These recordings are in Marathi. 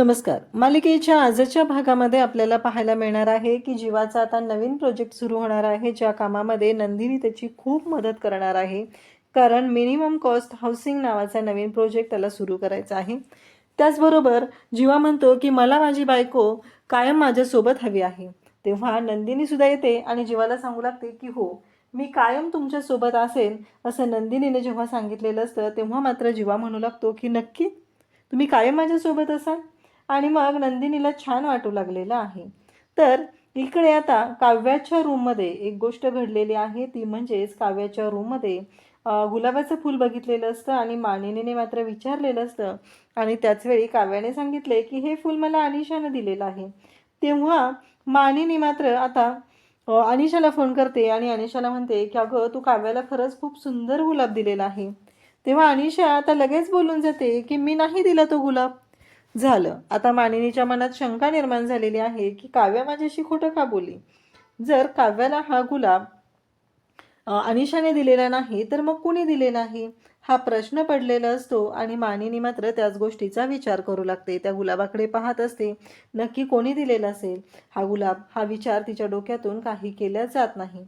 नमस्कार. मालिकेच्या आजच्या भागामध्ये आपल्याला पाहायला मिळणार आहे की जीवाचा आता नवीन प्रोजेक्ट सुरू होणार आहे ज्या कामामध्ये नंदिनी त्याची खूप मदत करणार आहे. कारण मिनिमम कॉस्ट हाऊसिंग नावाचा नवीन प्रोजेक्ट त्याला सुरू करायचा आहे. त्याचबरोबर जीवा म्हणतो की मला माझी बायको कायम माझ्यासोबत हवी आहे. तेव्हा नंदिनीसुद्धा येते आणि जीवाला सांगू लागते की हो मी कायम तुमच्यासोबत असेल असं नंदिनीने जेव्हा सांगितलेलं असतं तेव्हा मात्र जीवा म्हणू लागतो की नक्की तुम्ही कायम माझ्यासोबत असाल? आणि मग नंदिनीला छान वाटू लागलेलं आहे. तर इकडे आता काव्याच्या रूममध्ये एक गोष्ट घडलेली आहे. ती म्हणजेच काव्याच्या रूममध्ये गुलाबाचं फूल बघितलेलं असतं आणि मानिनीने मात्र विचारलेलं असतं. आणि त्याचवेळी काव्याने सांगितले की हे फूल मला अनिशानं दिलेलं आहे. तेव्हा मानिनी मात्र आता अनिशाला फोन करते आणि अनिशाला म्हणते की अगं तू काव्याला खरंच खूप सुंदर गुलाब दिलेला आहे. तेव्हा अनिशा आता लगेच बोलून जाते की मी नाही दिला तो गुलाब. झालं. आता मानिनीच्या मनात शंका निर्माण झालेली आहे की काव्या माझ्याशी खोटं का बोली जर काव्याला हा गुलाब अनिशाने दिलेला नाही तर मग कुणी दिलेला नाही? हा प्रश्न पडलेला असतो आणि मानिनी मात्र त्याच गोष्टीचा विचार करू लागते. त्या गुलाबाकडे पाहत असते नक्की कोणी दिलेला असेल? हा गुलाब हा विचार तिच्या डोक्यातून काही केल्या जात नाही.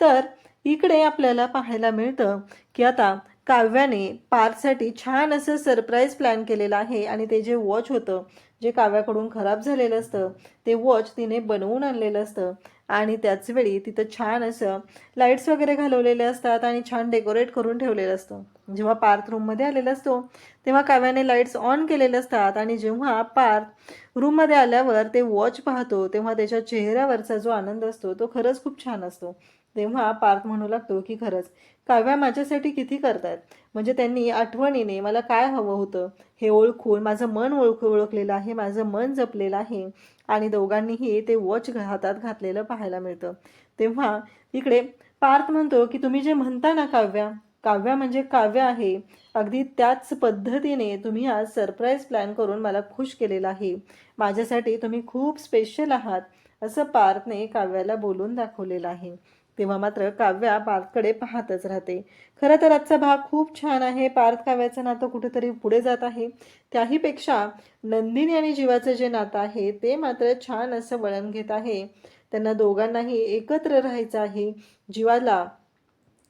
तर इकडे आपल्याला पाहायला मिळतं की आता काव्याने पार्थसाठी छान असं सरप्राईज प्लॅन केलेलं आहे. आणि ते जे वॉच होतं जे काव्याकडून खराब झालेलं असतं ते वॉच तिने बनवून आणलेलं असतं. आणि त्याचवेळी तिथं छान असं लाईट्स वगैरे घालवलेले असतात आणि छान डेकोरेट करून ठेवलेलं असतं. जेव्हा पार्थ रूममध्ये आलेला असतो तेव्हा काव्याने लाईट्स ऑन केलेले असतात. आणि जेव्हा पार्थ रूममध्ये आल्यावर ते वॉच पाहतो तेव्हा त्याच्या चेहऱ्यावरचा जो आनंद असतो तो खरंच खूप छान असतो. तेव्हा पार्थ म्हणू लागतो की खरंच. काव्या माझ्यासाठी किती करतायत? म्हणजे त्यांनी आठवणीने मला काय हवं होतं? हे ओळखून माझं मन ओळख ओळखलेलं आहे माझं मन जपलेलं आहे आणि दोघांनीही ते वॉच हातात घातलेलं पाहायला मिळतं. तेव्हा इकडे पार्थ म्हणतो की तुम्ही जे म्हणता ना काव्या काव्या म्हणजे काव्य आहे. अगदी त्याच पद्धतीने तुम्ही आज सरप्राईज प्लॅन करून मला खुश केलेलं आहे. माझ्यासाठी तुम्ही खूप स्पेशल आहात. असं पार्थने काव्याला बोलून दाखवलेलं आहे. तेव्हा मात्र काव्या पार्थकडे पाहतच राहते. खरं तर आजचा भाग खूप छान आहे. पार्थ काव्याचं नातं कुठेतरी पुढे जात आहे. त्याहीपेक्षा नंदिनी आणि जीवाचं जे नातं आहे ते मात्र छान असं वळण घेत आहे. त्यांना दोघांनाही एकत्र राहायचं आहे. जीवाला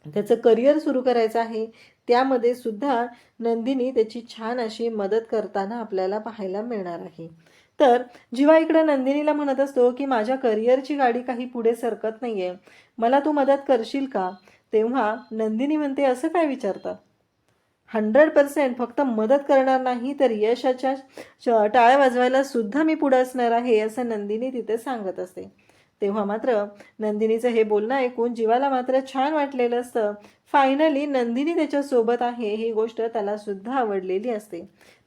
त्याचं करिअर सुरू करायचं आहे. त्यामध्ये सुद्धा नंदिनी त्याची छान अशी मदत करताना आपल्याला पाहायला मिळणार आहे. तर जेव्हा इकडं नंदिनीला म्हणत असतो की माझ्या करिअरची गाडी काही पुढे सरकत नाहीये. मला तू मदत करशील का? तेव्हा नंदिनी म्हणते असं काय विचारतात हंड्रेड पर्सेंट फक्त मदत करणार नाही तर यशाच्या टाळ्या वाजवायला सुद्धा मी पुढे असणार आहे असं नंदिनी तिथे सांगत असते. तेव्हा मात्र नंदिनीचं हे बोलणं ऐकून जीवाला मात्र छान वाटलेलं असतं. फायनली नंदिनी त्याच्यासोबत आहे ही गोष्ट त्याला सुद्धा आवडलेली असते.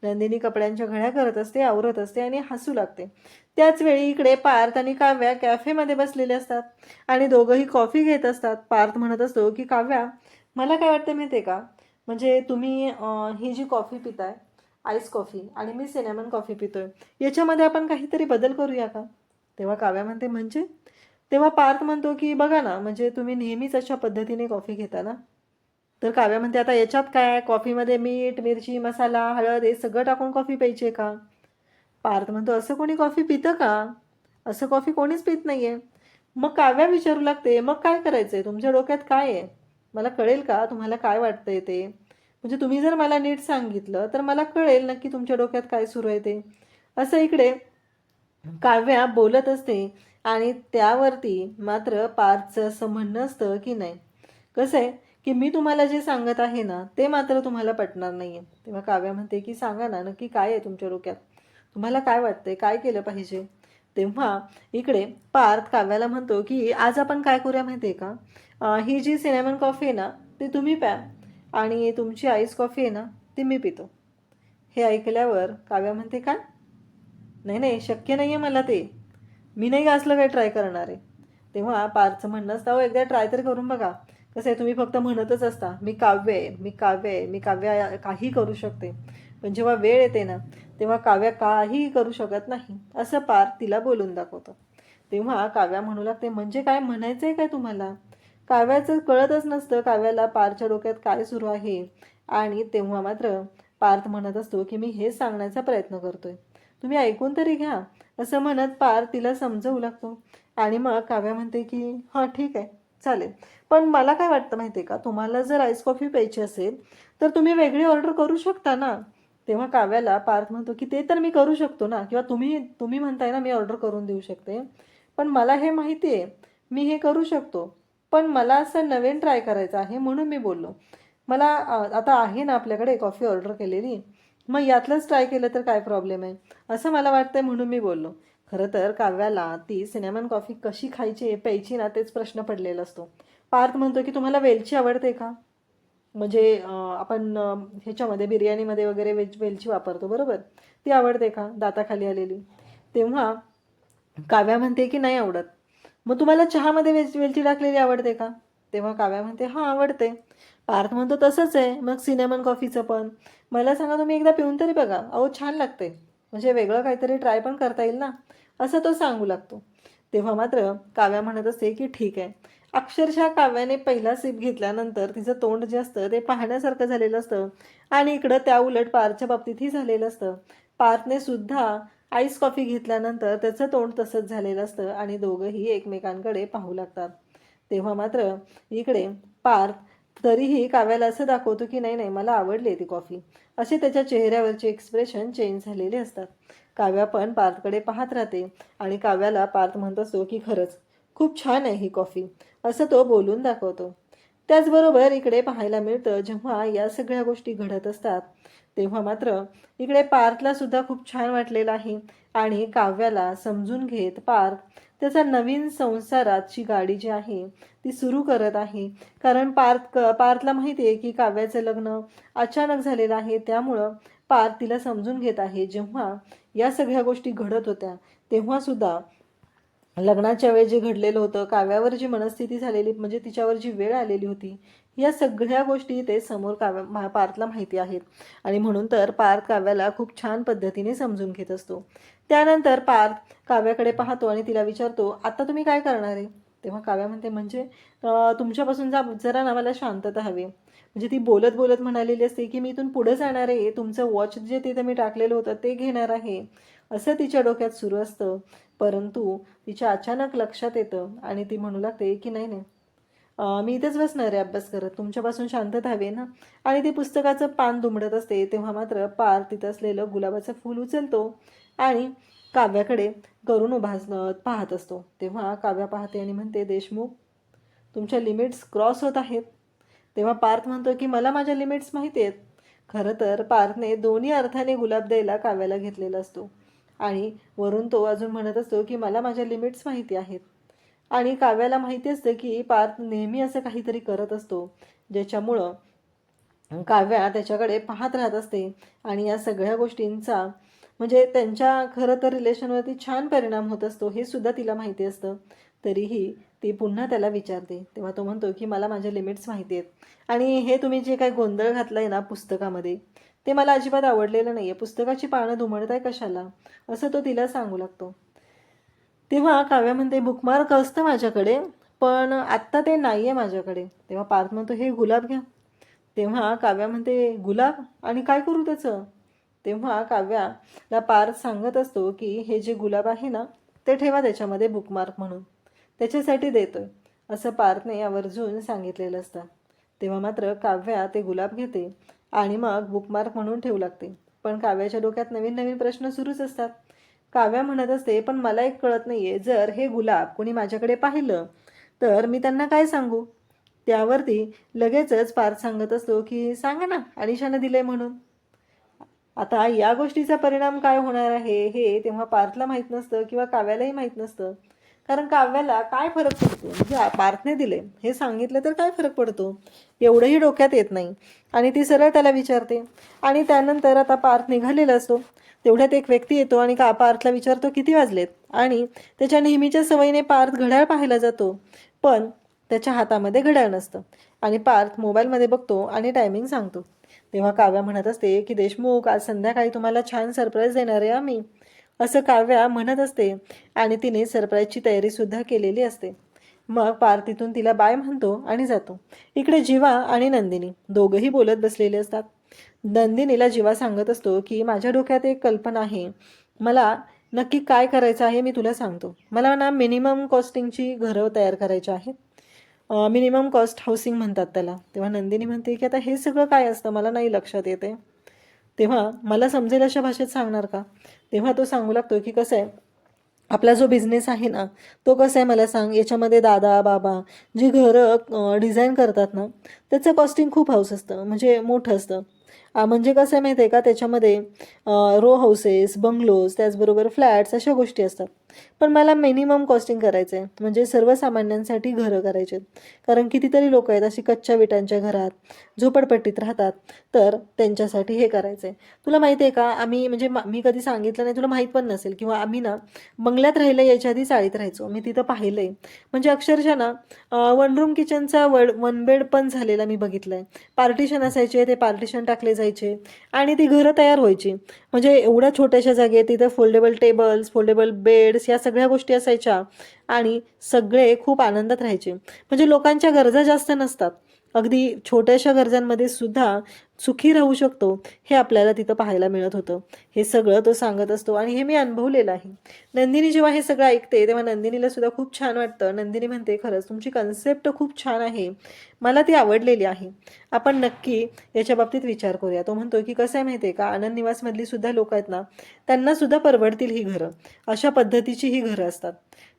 नंदिनी कपड्यांच्या घड्या करत असते आवरत असते आणि हसू लागते. त्याच वेळी इकडे पार्थ आणि काव्या कॅफेमध्ये बसलेले असतात आणि दोघंही कॉफी घेत असतात. पार्थ म्हणत असतो की काव्या मला काय वाटतं माहिती आहे का? म्हणजे तुम्ही ही जी कॉफी पिताय आईस कॉफी आणि मी सिनेमन कॉफी पितोय याच्यामध्ये आपण काहीतरी बदल करूया का? तेव्हा काव्या म्हणते म्हणजे? तेव्हा पार्थ म्हणतो की बघा ना म्हणजे तुम्ही नेहमीच अशा पद्धतीने कॉफी घेता ना? तर काव्या म्हणते आता याच्यात काय? कॉफीमध्ये मीठ मिरची मसाला हळद हे सगळं टाकून कॉफी प्यायची आहे का? पार्थ म्हणतो असं कोणी कॉफी पितं का? असं कॉफी कोणीच पित नाही आहे मग काव्या विचारू लागते मग काय करायचं आहे तुमच्या डोक्यात काय आहे? मला कळेल का? तुम्हाला काय वाटतंय ते? म्हणजे तुम्ही जर मला नीट सांगितलं तर मला कळेल नक्की तुमच्या डोक्यात काय सुरू आहे ते. असं इकडे काव्या बोलत असते आणि त्यावरती मात्र पार्थचं असं म्हणणं असतं की नाही. कसं आहे की मी तुम्हाला जे सांगत आहे ना ते मात्र तुम्हाला पटणार नाही आहे तेव्हा काव्या म्हणते की सांगा ना नक्की काय आहे तुमच्या डोक्यात? तुम्हाला काय वाटतंय? काय केलं पाहिजे? तेव्हा इकडे पार्थ काव्याला म्हणतो की आज आपण काय करूया माहिती आहे का? आ, ही जी सिनेमन कॉफी आहे ना ती तुम्ही प्या. आणि तुमची आईस कॉफी आहे ना ती मी पितो. हे ऐकल्यावर काव्या म्हणते काय? नाही नाही शक्य नाही आहे मला ते. मी नाही असलं काही ट्राय करणार आहे. तेव्हा पारचं म्हणणं असतं एकदा ट्राय तर करून बघा. कसं आहे तुम्ही फक्त म्हणतच असता मी काव्य आहे मी काव्य आहे मी काव्य काही करू शकते. पण जेव्हा वेळ येते ना तेव्हा काव्या काही करू शकत नाही असं पार्थ तिला बोलून दाखवतो. तेव्हा काव्या म्हणू लागते म्हणजे काय म्हणायचं आहे काय तुम्हाला? काव्याचं कळतच नसतं काव्याला पारच्या डोक्यात काय सुरू आहे. आणि तेव्हा मात्र पार्थ म्हणत असतो की मी हेच सांगण्याचा प्रयत्न करतोय. तुम्ही ऐकून तरी घ्या. असं म्हणत पार तिला समजवू लागतो. आणि मग काव्या म्हणते की हां ठीक आहे चालेल. पण मला काय वाटतं माहिती आहे का? तुम्हाला जर आईस कॉफी प्यायची असेल तर तुम्ही वेगळी ऑर्डर करू शकता ना. तेव्हा काव्याला पार्थ म्हणतो की ते तर मी करू शकतो ना. किंवा तुम्ही तुम्ही म्हणताय ना मी ऑर्डर करून देऊ शकते. पण मला हे माहिती आहे मी हे करू शकतो. पण मला असं नवीन ट्राय करायचं आहे म्हणून मी बोललो. मला आता आहे ना आपल्याकडे कॉफी ऑर्डर केलेली. मग यातलंच ट्राय केलं तर काय प्रॉब्लेम आहे? असं मला वाटतंय म्हणून मी बोललो. खरं तर काव्याला ती सिनेमन कॉफी कशी खायची प्यायची ना तेच प्रश्न पडलेला असतो. पार्थ म्हणतो की तुम्हाला वेलची आवडते का? म्हणजे आपण ह्याच्यामध्ये बिर्याणीमध्ये वगैरे वेज वेलची वापरतो बरोबर? ती आवडते का? दाताखाली आलेली. तेव्हा काव्या म्हणते की नाही आवडत. मग तुम्हाला चहामध्ये वेज वेलची टाकलेली आवडते का? तेव्हा काव्या म्हणते हां आवडते. पार्थ म्हणतो तसंच आहे. मग सिनेमन कॉफीचं पण. मला सांगा तुम्ही एकदा पिऊन तरी बघा. अहो छान लागते म्हणजे वेगळं काहीतरी ट्राय पण करता येईल ना? असं तो सांगू लागतो. तेव्हा मात्र काव्या म्हणत असते की ठीक आहे. अक्षरशः काव्याने पहिला सिप घेतल्यानंतर तिचं तोंड जे असतं ते पाहण्यासारखं झालेलं असतं. आणि इकडं त्या उलट पार्थच्या बाबतीतही झालेलं असतं. पार्थने सुद्धा आईस कॉफी घेतल्यानंतर त्याचं तोंड तसंच झालेलं असतं आणि दोघंही एकमेकांकडे पाहू लागतात. तेव्हा मात्र इकडे पार्थ तरीही काव्याला असं दाखवतो की नाही नाही मला आवडली ती कॉफी. असे त्याच्या चेहऱ्यावरचे एक्सप्रेशन चेंज झालेले असतात. काव्या पण पार्थकडे पाहत राहते आणि काव्याला पार्थ म्हणत असतो की खरंच खूप छान आहे ही कॉफी. असं तो बोलून दाखवतो. त्याचबरोबर इकडे पाहायला मिळतं जेव्हा या सगळ्या गोष्टी घडत असतात तेव्हा मात्र इकडे पार्थला सुद्धा खूप छान वाटलेलं आहे आणि काव्याला समजून घेत पार्थ त्याचा नवीन संसाराची गाडी जी आहे ती सुरू करत आहे. कारण पार्थ पार्थला माहिती आहे की काव्याचं लग्न अचानक झालेलं आहे त्यामुळं पार्थ तिला समजून घेत आहे. जेव्हा या सगळ्या गोष्टी घडत होत्या तेव्हा सुद्धा लग्नाच्या वेळी जे घडलेलं होतं काव्यावर जी मनस्थिती झालेली म्हणजे तिच्यावर जी वेळ आलेली होती या सगळ्या गोष्टी ते समोर काव्या पार्थला माहिती आहेत. आणि म्हणून तर पार्थ काव्याला खूप छान पद्धतीने समजून घेत असतो. त्यानंतर पार्थ काव्याकडे पाहतो आणि तिला विचारतो आता तुम्ही काय करणार आहे? तेव्हा काव्या म्हणते म्हणजे तुमच्यापासून जा जरा ना मला शांतता हवी. म्हणजे ती बोलत बोलत म्हणालेली असते की मी इथून पुढे जाणार आहे. तुमचं वॉच जे तिथे मी टाकलेलं होतं ते घेणार आहे. असं तिच्या डोक्यात सुरू असतं. परंतु तिच्या अचानक लक्षात येतं आणि ती म्हणू लागते की नाही नाही. मी इथेच बसणार आहे अभ्यास करत. तुमच्यापासून शांतता हवी आहे ना? आणि ते पुस्तकाचं पान दुमडत असते तेव्हा मात्र पार तिथं असलेलं गुलाबाचं फूल उचलतो आणि काव्याकडे करून उभा पाहत असतो. तेव्हा काव्या पाहते आणि म्हणते देशमुख तुमच्या लिमिट्स क्रॉस होत आहेत. तेव्हा पार्थ म्हणतो की मला माझ्या लिमिट्स माहिती आहेत. खरं तर पार्थने दोन्ही अर्थाने गुलाब द्यायला काव्याला घेतलेला असतो. आणि वरून तो अजून म्हणत असतो की मला माझ्या लिमिट्स माहिती आहेत. आणि काव्याला माहिती असतं की पार्थ नेहमी असं काहीतरी करत असतो ज्याच्यामुळं काव्या त्याच्याकडे पाहत राहत असते. आणि या सगळ्या गोष्टींचा म्हणजे त्यांच्या खरं तर रिलेशनवरती छान परिणाम होत असतो हे सुद्धा तिला माहिती असतं. तरीही ती पुन्हा त्याला विचारते. तेव्हा तो म्हणतो की मला माझ्या लिमिट्स माहिती आहेत. आणि हे तुम्ही जे काही गोंधळ घातला आहे ना पुस्तकामध्ये ते मला अजिबात आवडलेलं नाही आहे पुस्तकाची पानं धुमडताय कशाला? असं तो तिला सांगू लागतो. तेव्हा काव्या म्हणते बुकमार्क असतं माझ्याकडे पण आत्ता ते नाही आहे माझ्याकडे. तेव्हा पार्थ म्हणतो हे गुलाब घ्या. तेव्हा काव्या म्हणते गुलाब? आणि काय करू त्याचं? तेव्हा काव्याला पार्थ सांगत असतो की हे जे गुलाब आहे ना ते ठेवा त्याच्यामध्ये बुकमार्क म्हणून. त्याच्यासाठी देतोय. असं पार्थने आवर्जून सांगितलेलं असतं. तेव्हा मात्र काव्या ते गुलाब घेते आणि मग बुकमार्क म्हणून ठेवू लागते. पण काव्याच्या डोक्यात नवीन नवीन प्रश्न सुरूच असतात. काव्या म्हणत असते पण मला एक कळत नाहीये. जर हे गुलाब कोणी माझ्याकडे पाहिलं तर मी त्यांना काय सांगू? त्यावरती लगेचच पार्थ सांगत असतो की सांगा ना अनिशानं दिलंय म्हणून. आता या गोष्टीचा परिणाम काय होणार आहे हे तेव्हा पार्थला माहीत नसतं किंवा काव्यालाही माहीत नसतं. कारण काव्याला काय फरक पडतो? म्हणजे पार्थने दिले. हे सांगितलं तर काय फरक पडतो? एवढंही डोक्यात येत नाही. आणि ती सरळ त्याला विचारते. आणि त्यानंतर आता पार्थ निघालेला असतो. तेवढ्यात एक व्यक्ती येतो आणि का पार्थला विचारतो किती वाजलेत? आणि त्याच्या नेहमीच्या सवयीने पार्थ घड्याळ पाहायला जातो. पण त्याच्या हातामध्ये घड्याळ नसतं. आणि पार्थ मोबाईलमध्ये बघतो आणि टायमिंग सांगतो. तेव्हा काव्या म्हणत असते की देशमुख आज संध्याकाळी तुम्हाला छान सरप्राईज देणार आहे आम्ही. असं काव्या म्हणत असते. आणि तिने सरप्राईजची तयारीसुद्धा केलेली असते. मग पार तिथून तिला बाय म्हणतो आणि जातो. इकडे जीवा आणि नंदिनी दोघंही बोलत बसलेले असतात. नंदिनीला जीवा सांगत असतो की माझ्या डोक्यात एक कल्पना आहे. मला नक्की काय करायचं आहे मी तुला सांगतो. मला ना मिनिमम कॉस्टिंगची घरं तयार करायची आहेत. मिनिमम कॉस्ट हाऊसिंग म्हणतात त्याला. तेव्हा नंदिनी म्हणते की आता हे सगळं काय असतं? मला नाही लक्षात येते तेव्हा मला समजेल अशा भाषेत सांगणार का? तेव्हा तो सांगू लागतो की कसं आहे आपला जो बिझनेस आहे ना तो कसा आहे मला सांग याच्यामध्ये दादा बाबा जी घरं डिझाईन करतात ना त्याचं कॉस्टिंग खूप हाऊस असतं म्हणजे मोठं असतं. म्हणजे कसं आहे माहिती आहे का त्याच्यामध्ये रो हाऊसेस बंगलोज त्याचबरोबर फ्लॅट्स अशा गोष्टी असतात. पण मला मिनिमम कॉस्टिंग करायचं आहे म्हणजे सर्वसामान्यांसाठी घरं करायचे कारण कितीतरी लोक आहेत अशी कच्च्या विटांच्या घरात झोपडपट्टीत राहतात. तर त्यांच्यासाठी हे करायचं आहे तुला माहिती आहे का आम्ही म्हणजे मी कधी सांगितलं नाही तुला माहीत पण नसेल किंवा आम्ही ना बंगल्यात राहिलं याच्या आधी चाळीत राहायचो. मी तिथं पाहिलं आहे म्हणजे अक्षरशः ना वन रूम किचनचा वड वन बेड पण झालेला मी बघितलं आहे पार्टिशन असायचे ते पार्टिशन टाकले जायचे आणि ती घरं तयार व्हायची. म्हणजे एवढ्या छोट्याशा जागेत तिथं फोल्डेबल टेबल्स फोल्डेबल बेड्स या सगळ्या गोष्टी असायच्या आणि सगळे खूप आनंदात राहायचे. म्हणजे लोकांच्या गरजा जास्त नसतात. अगदी छोट्याशा गरजांमध्ये सुद्धा सुखी राहू शकतो हे आपल्याला तिथं पाहायला मिळत होतं. हे सगळं तो सांगत असतो आणि हे मी अनुभवलेलं आहे नंदिनी जेव्हा हे सगळं ऐकते तेव्हा नंदिनीला सुद्धा खूप छान वाटतं. नंदिनी म्हणते खरंच तुमची कन्सेप्ट खूप छान आहे. मला ती आवडलेली आहे. आपण नक्की याच्या बाबतीत विचार करूया. तो म्हणतो की कसं आहे माहिती आहे का? आनंद निवासमधली सुद्धा लोक आहेत ना त्यांना सुद्धा परवडतील ही घरं. अशा पद्धतीची ही घरं असतात.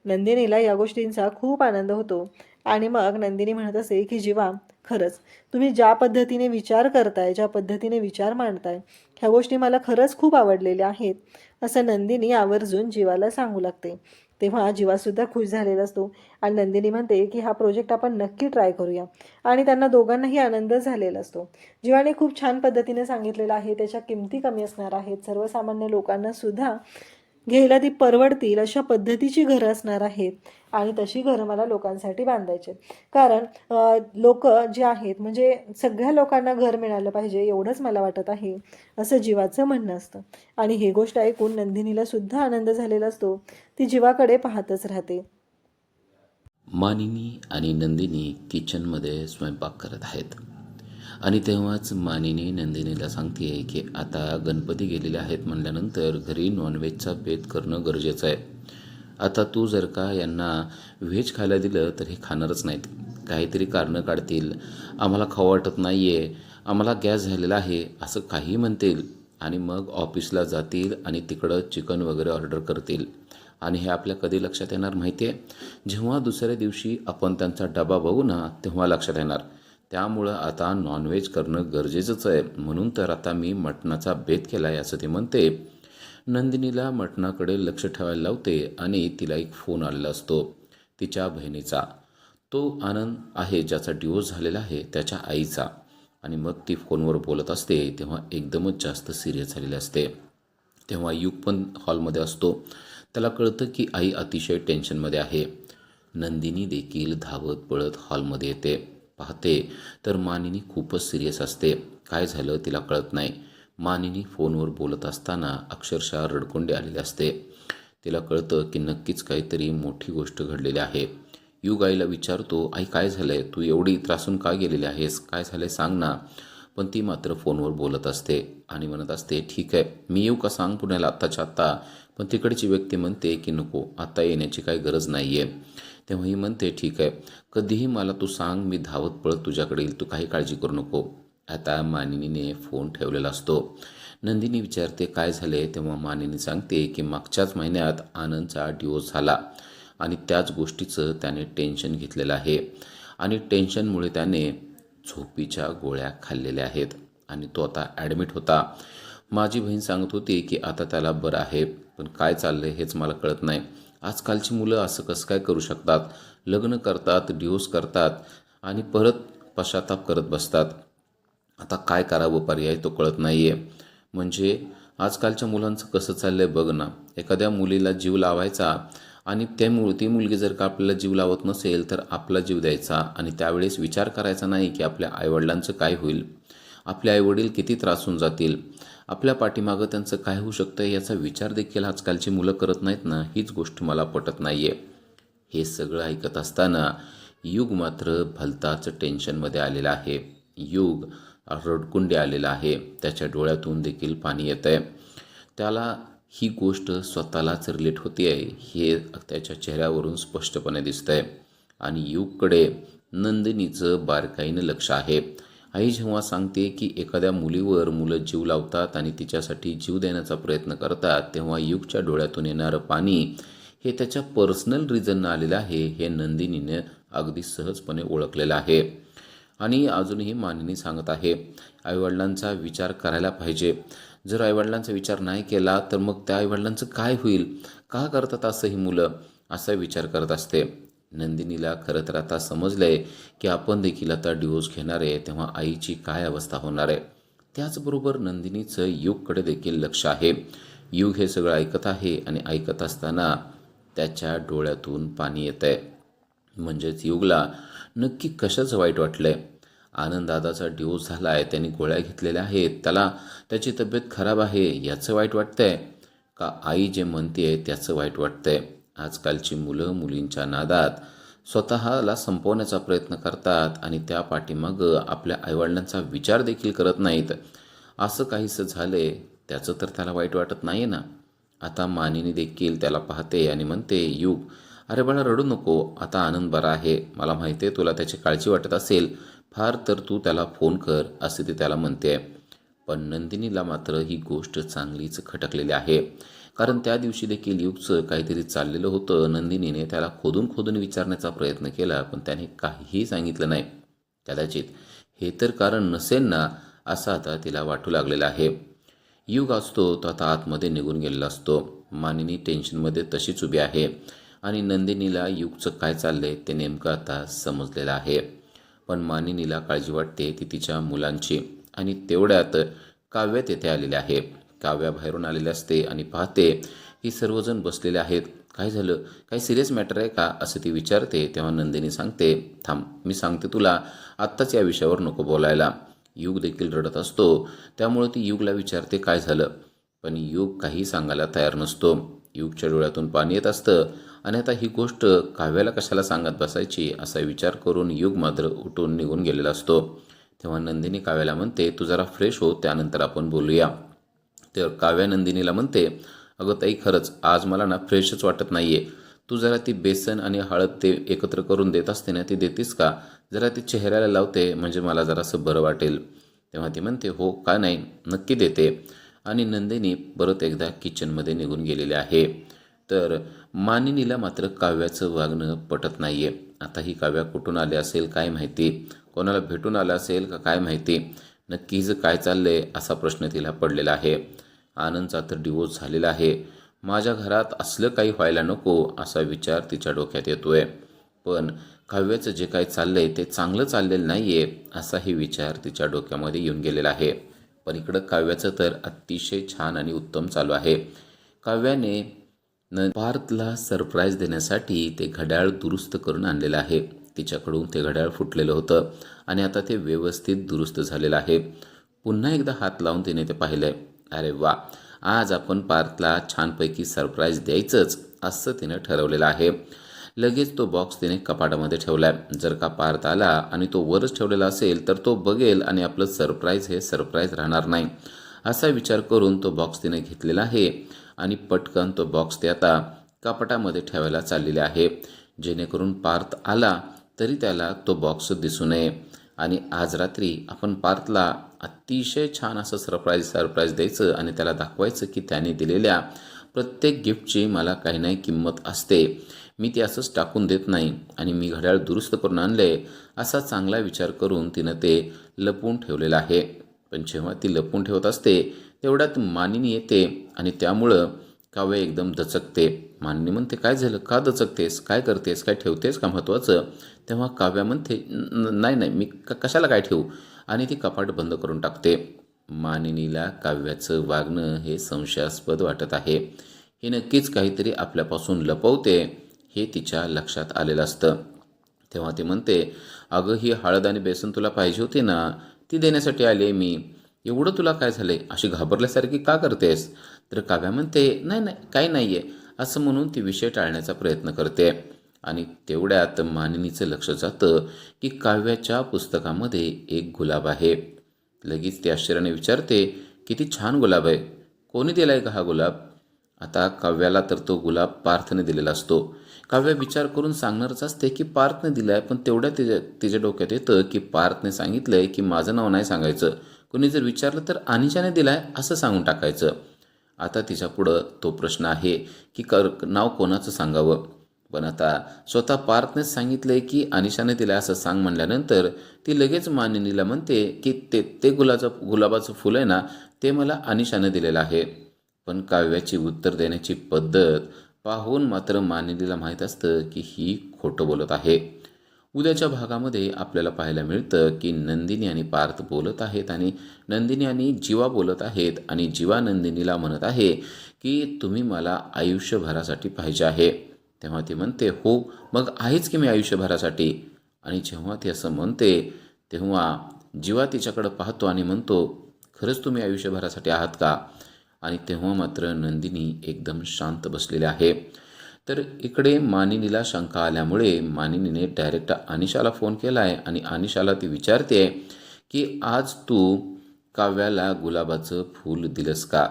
नंदिनीला या गोष्टींचा खूप आनंद होतो. आणि मग नंदिनी म्हणत असे की जीवा खरंच. तुम्ही ज्या पद्धतीने विचार करताय ज्या पद्धतीने विचार मांडताय ह्या गोष्टी मला खरंच खूप आवडलेल्या आहेत. असं नंदिनी आवर्जून जीवाला सांगू लागते. तेव्हा जीवासुद्धा खुश झालेला असतो. आणि नंदिनी म्हणते की हा प्रोजेक्ट आपण नक्की ट्राय करूया. आणि त्यांना दोघांनाही आनंद झालेला असतो. जीवाने खूप छान पद्धतीने सांगितलेलं आहे. त्याच्या किमती कमी असणार आहेत. सर्वसामान्य लोकांना सुद्धा घ्यायला ती परवडतील अशा पद्धतीची घरं असणार आहेत. आणि तशी घरं मला लोकांसाठी बांधायचे कारण लोक जे आहेत म्हणजे सगळ्या लोकांना घर मिळालं पाहिजे एवढंच मला वाटत आहे असं जीवाचं म्हणणं असतं. आणि ही गोष्ट ऐकून नंदिनीला सुद्धा आनंद झालेला असतो. ती जीवाकडे पाहतच राहते. मानिनी आणि नंदिनी किचनमध्ये स्वयंपाक करत आहेत. आणि तेव्हाच मानिनी नंदिनीला सांगते की आता गणपती गेलेले आहेत म्हणल्यानंतर घरी नॉनव्हेजचा पेत करणं गरजेचं आहे. आता तू जर का यांना व्हेज खायला दिलं तर हे खाणारच नाहीत. काहीतरी कारणं काढतील. आम्हाला खावं वाटत नाही आहे आम्हाला गॅस झालेला आहे असं काही म्हणतील. आणि मग ऑफिसला जातील आणि तिकडं चिकन वगैरे ऑर्डर करतील. आणि हे आपल्या कधी लक्षात येणार माहिती आहे जेव्हा दुसऱ्या दिवशी आपण त्यांचा डबा बघू ना तेव्हा लक्षात येणार. त्यामुळं आता नॉनव्हेज करणं गरजेचंच आहे. म्हणून तर आता मी मटणाचा बेत केला आहे असं ते म्हणते. नंदिनीला मटणाकडे लक्ष ठेवायला लावते आणि तिला एक फोन आलेला असतो तिच्या बहिणीचा. तो आनंद आहे ज्याचा डिवोर्स झालेला आहे त्याच्या आईचा. आणि मग ती फोनवर बोलत असते तेव्हा एकदमच जास्त सिरियस झालेली असते. तेव्हा युग पण हॉलमध्ये असतो. त्याला कळतं की आई अतिशय टेन्शनमध्ये आहे. नंदिनी देखील धावत पळत हॉलमध्ये येते. पाहते. तर मानिनी खूपच सिरियस असते. काय झालं तिला कळत नाही. मानिनी फोनवर बोलत असताना अक्षरशः रडकोंडे आलेले असते. तिला कळतं की नक्कीच काहीतरी मोठी गोष्ट घडलेली आहे. युग आईला विचारतो आई काय झालंय? तू एवढी त्रासून का गेलेली आहेस? काय झालंय सांग ना. पण ती मात्र फोनवर बोलत असते आणि म्हणत असते ठीक आहे मी येऊ का सांग पुण्याला आत्ताच्या आत्ता? पण तिकडची व्यक्ती म्हणते की नको आता येण्याची काही गरज नाही आहे तेव्हा ही म्हणते ठीक आहे. कधीही मला तू सांग मी धावत पळत तुझ्याकडे येईल. तू काही काळजी करू नको. आता मानिनीने फोन ठेवलेला असतो. नंदिनी विचारते काय झाले? तेव्हा मानिनी सांगते की मागच्याच महिन्यात आनंदचा डिवोर्स झाला आणि त्याच गोष्टीचं त्याने टेन्शन घेतलेलं आहे आणि टेन्शनमुळे त्याने झोपीच्या गोळ्या खाल्लेल्या आहेत आणि तो आता ॲडमिट होता. माझी बहीण सांगत होती की आता त्याला बरं आहे पण काय चाललंय हेच मला कळत नाही. आजकालची मुलं असं कसं काय करू शकतात? लग्न करतात डिवोर्स करतात आणि परत पश्चाताप करत बसतात. आता काय करावं पर्याय तो कळत नाही आहे म्हणजे आजकालच्या मुलांचं कसं चाललंय बघ ना. एखाद्या मुलीला जीव लावायचा आणि त्या मु ती मुलगी जर का आपल्याला जीव लावत नसेल तर आपला जीव द्यायचा आणि त्यावेळेस विचार करायचा नाही की आपल्या आईवडिलांचं काय होईल. आपले आईवडील किती त्रासून जातील? आपल्या पाठीमागं त्यांचं काय होऊ शकतं याचा विचार देखील आजकालची मुलं करत नाहीत ना हीच गोष्ट मला पटत नाही आहे हे सगळं ऐकत असताना युग मात्र भलताच टेन्शनमध्ये आलेला आहे. युग रडकुंडे आलेला आहे. त्याच्या डोळ्यातून देखील पाणी येत आहे त्याला ही गोष्ट स्वतःलाच रिलेट होते आहे हे त्याच्या चेहऱ्यावरून स्पष्टपणे दिसतंय. आणि युगकडे नंदिनीचं बारकाईनं लक्ष आहे. आई जेव्हा सांगते की एखाद्या मुलीवर मुलं जीव लावतात आणि तिच्यासाठी जीव देण्याचा प्रयत्न करतात तेव्हा युगच्या डोळ्यातून येणारं पाणी हे त्याच्या पर्सनल रिझननं आलेलं आहे हे नंदिनीने अगदी सहजपणे ओळखलेलं आहे. आणि अजूनही मानिनी सांगत आहे आईवडिलांचा विचार करायला पाहिजे. जर आईवडिलांचा विचार नाही केला तर मग त्या आईवडिलांचं काय होईल? का करतात असं ही मुलं? असा विचार करत असते. नंदिनीला खरं तर आता आहे की आपण देखील आता डिवोर्स घेणार आहे तेव्हा आईची काय अवस्था होणार आहे. त्याचबरोबर नंदिनीचं युगकडे देखील लक्ष आहे. युग हे सगळं ऐकत आहे आणि ऐकत असताना त्याच्या डोळ्यातून पाणी येत आहे म्हणजेच युगला नक्की कशाचं वाईट वाटलं आनंद दादाचा डिवोर्स झाला आहे त्यांनी गोळ्या घेतलेल्या आहेत त्याला त्याची तब्येत खराब आहे याचं वाईट वाटतंय? का आई जे म्हणते त्याचं वाईट वाटतंय? आजकालची मुलं मुलींच्या नादात स्वतःला संपवण्याचा प्रयत्न करतात आणि त्या पाठीमागं आपल्या आईवडिलांचा विचार देखील करत नाहीत. असं काहीसं झालंय त्याचं तर त्याला वाईट वाटत नाही ना? आता मानिनी देखील त्याला पाहते आणि म्हणते युग अरे बाळा रडू नको. आता आनंद बरा आहे. मला माहिती आहे तुला त्याची काळजी वाटत असेल. फार तर तू त्याला फोन कर असे ते त्याला म्हणते. पण नंदिनीला मात्र ही गोष्ट चांगलीच खटकलेली आहे. कारण त्या दिवशी देखील युगचं काहीतरी चाललेलं होतं. नंदिनीने त्याला खोदून खोदून विचारण्याचा प्रयत्न केला पण त्याने काहीही सांगितलं नाही. कदाचित हे तर कारण नसेल ना असं आता तिला वाटू लागलेलं आहे. युग असतो तो आता आतमध्ये निघून गेलेला असतो. मानिनी टेन्शनमध्ये तशीच उभी आहे. आणि नंदिनीला युगचं काय चाललंय ते नेमकं आता समजलेलं आहे. पण मानिनीला काळजी वाटते ती तिच्या मुलांची. आणि तेवढ्यात काव्य तेथे आलेले आहे. काव्या बाहेरून आलेले असते आणि पाहते की सर्वजण बसलेले आहेत. काय झालं? काही सिरियस मॅटर आहे का? असं ती विचारते. तेव्हा नंदिनी सांगते थांब मी सांगते तुला. आत्ताच या विषयावर नको बोलायला. युग देखील रडत असतो. त्यामुळे ती युगला विचारते काय झालं? पण युग काही सांगायला तयार नसतो. युगच्या डोळ्यातून पाणी येत असतं. आणि आता ही गोष्ट काव्याला कशाला सांगत बसायची असा विचार करून युग मात्र उठून निघून गेलेला असतो. तेव्हा नंदिनी काव्याला म्हणते तू जरा फ्रेश हो त्यानंतर आपण बोलूया. तर काव्या नंदिनीला म्हणते अगं ताई खरंच आज मला ना फ्रेशच वाटत नाहीये. तू जरा ती बेसन आणि हळद ते एकत्र करून देत असते ना ती देतीस का? जरा ती चेहऱ्याला लावते म्हणजे मला जरासं बरं वाटेल. तेव्हा ती म्हणते हो का नाही? नक्की देते. आणि नंदिनी परत एकदा किचनमध्ये निघून गेलेली आहे. तर मानिनीला मात्र काव्याचं वागणं पटत नाहीये. आता ही काव्या कुठून आली असेल काय माहिती? कोणाला भेटून आलं असेल का काय माहिती? नक्की हिचं काय आहे असा प्रश्न तिला पडलेला आहे. आनंदचा तर डिवोर्स झालेला आहे. माझ्या घरात असलं काही व्हायला नको असा विचार तिच्या डोक्यात येतोय. पण काव्याचं जे काही चाललंय ते चांगलं चाललेलं नाही आहे असाही विचार तिच्या डोक्यामध्ये येऊन गेलेला आहे. पण इकडं काव्याचं तर अतिशय छान आणि उत्तम चालू आहे. काव्याने न पार्थला सरप्राईज देण्यासाठी ते घड्याळ दुरुस्त करून आणलेलं आहे. तिच्याकडून ते घड्याळ फुटलेलं होतं आणि आता ते व्यवस्थित दुरुस्त झालेलं आहे. पुन्हा एकदा हात लावून तिने ते पाहिलंय. अरे वा आज आपण पार्थला छानपैकी सरप्राईज द्यायचंच असं तिनं ठरवलेलं आहे. लगेच तो बॉक्स तिने कपाटामध्ये ठेवलाय. जर का पार्थ आला आणि तो वरच ठेवलेला असेल तर तो बघेल आणि आपलं सरप्राईज हे सरप्राईज राहणार नाही. असा विचार करून तो बॉक्स तिने घेतलेला आहे आणि पटकन तो बॉक्स ते आता कपाटामध्ये ठेवायला चाललेले आहे. जेणेकरून पार्थ आला तरी त्याला तो बॉक्स दिसू नये. आणि आज रात्री आपण पार्थला अतिशय छान असं सरप्राईज सरप्राईज द्यायचं आणि त्याला दाखवायचं की त्याने दिलेल्या प्रत्येक गिफ्टची मला काही नाही किंमत असते. मी ती असंच टाकून देत नाही आणि मी घड्याळ दुरुस्त करून आणले असा चांगला विचार करून तिनं ते लपवून ठेवलेलं आहे. पण जेव्हा ती लपवून ठेवत असते तेवढ्यात मानिनी येते आणि त्यामुळं काव्य एकदम दचकते. माननी म्हणते काय झालं? का दचकतेस? काय करतेस? काय ठेवतेस का महत्त्वाचं तेव्हा काव्या म्हणते नाही नाही मी क- कशाला काय ठेवू? आणि ती कपाट बंद करून टाकते. मानिनीला काव्याचं वागणं हे संशयास्पद वाटत आहे. हे नक्कीच काहीतरी आपल्यापासून लपवते हे तिच्या लक्षात आलेलं असतं. तेव्हा ती म्हणते अगं ही हळद आणि बेसन तुला पाहिजे होती ना? ती देण्यासाठी आली आहे मी. एवढं तुला काय झालंय? अशी घाबरल्यासारखी का करतेस? तर काव्या म्हणते नाही नाही काही नाही आहे असं म्हणून ती विषय टाळण्याचा प्रयत्न करते. आणि तेवढ्यात मानिनीचं लक्ष जातं की काव्याच्या पुस्तकामध्ये एक गुलाब आहे. लगेच ती आश्चर्याने विचारते किती छान गुलाब आहे. कोणी दिला आहे का हा गुलाब? आता काव्याला तर तो गुलाब पार्थने दिलेला असतो. काव्य विचार करून सांगणारच असते की पार्थने दिलाय पण तेवढ्या तिच्या तिच्या डोक्यात येतं की पार्थने सांगितलंय की माझं नाव नाही सांगायचं. कोणी जर विचारलं तर अनिशाने दिलाय असं सांगून टाकायचं. आता तिच्या पुढं तो प्रश्न आहे की कर नाव कोणाचं सांगावं? पण आता स्वतः पार्थनेच सांगितलंय की अनिशाने तिला असं सांग म्हणल्यानंतर ती लगेच मानिनीला म्हणते की ते ते गुलाचं गुलाबाचं फुल आहे ना ते मला अनिशाने दिलेलं आहे. पण काव्याची उत्तर देण्याची पद्धत पाहून मात्र मानिनीला माहीत असतं की ही खोटं बोलत आहे. उद्याच्या भागामध्ये आपल्याला पाहायला मिळतं की नंदिनी आणि पार्थ बोलत आहेत आणि नंदिनी आणि जीवा बोलत आहेत आणि जीवा नंदिनीला म्हणत आहे की तुम्ही मला आयुष्यभरासाठी पाहिजे आहे. तेव्हा ती म्हणते हो मग आहेच की मी आयुष्यभरासाठी? आणि जेव्हा ती असं म्हणते तेव्हा जीवा तिच्याकडं पाहतो आणि म्हणतो खरंच तुम्ही आयुष्यभरासाठी आहात का? आणि तेव्हा मात्र नंदिनी एकदम शांत बसलेली आहे. तर इकडे मानिनीला शंका आल्यामुळे मानिनीने डायरेक्ट अनिशाला फोन केला आहे आणि अनिशाला ती विचारते की आज तू काव्याला गुलाबाचं फूल दिलंस का?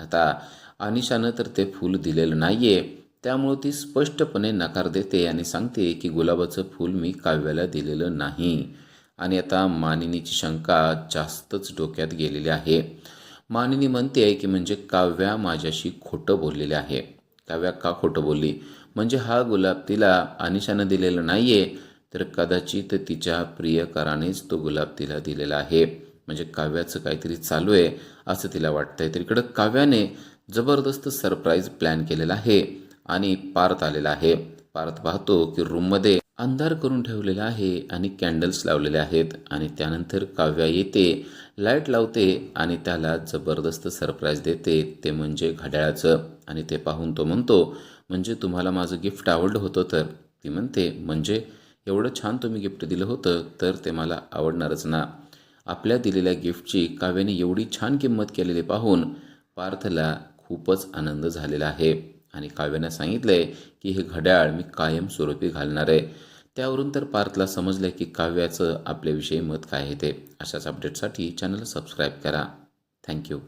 आता अनिशानं तर ते फूल दिलेलं नाही आहे त्यामुळं ती स्पष्टपणे नकार देते आणि सांगते की गुलाबाचं फूल मी काव्याला दिलेलं नाही. आणि आता मानिनीची शंका जास्तच डोक्यात गेलेली आहे. मानिनी म्हणते की म्हणजे काव्या माझ्याशी खोटं बोललेले आहे काव्या का खोटं बोलली? म्हणजे हा गुलाब तिला अनिशानं दिलेला नाही आहे तर कदाचित तिच्या प्रियकरानेच तो गुलाब तिला दिलेला आहे. म्हणजे काव्याचं काहीतरी चालू आहे असं तिला वाटतंय. तर इकडं काव्याने जबरदस्त सरप्राईज प्लॅन केलेला आहे आणि पार्थ आलेला आहे. पार्थ पाहतो की रूममध्ये अंधार करून ठेवलेला आहे आणि कॅन्डल्स लावलेले आहेत आणि त्यानंतर काव्या येते लाइट लावते आणि त्याला जबरदस्त सरप्राईज देते. ते म्हणजे घड्याळाचं. आणि ते पाहून तो म्हणतो म्हणजे तुम्हाला माझं गिफ्ट आवडलं होतं तर? ती म्हणते म्हणजे एवढं छान तुम्ही गिफ्ट दिलं होतं तर ते मला आवडणारच ना. आपल्या दिलेल्या गिफ्टची काव्याने एवढी छान किंमत केलेली पाहून पार्थला खूपच आनंद झालेला आहे. आणि काव्यानं सांगितलंय की हे घड्याळ मी कायमस्वरूपी घालणार आहे. त्यावरून तर पार्थला समजलं की काव्याचं आपल्याविषयी मत काय आहे ते. अशाच अपडेटसाठी चॅनल सबस्क्राईब करा. थँक्यू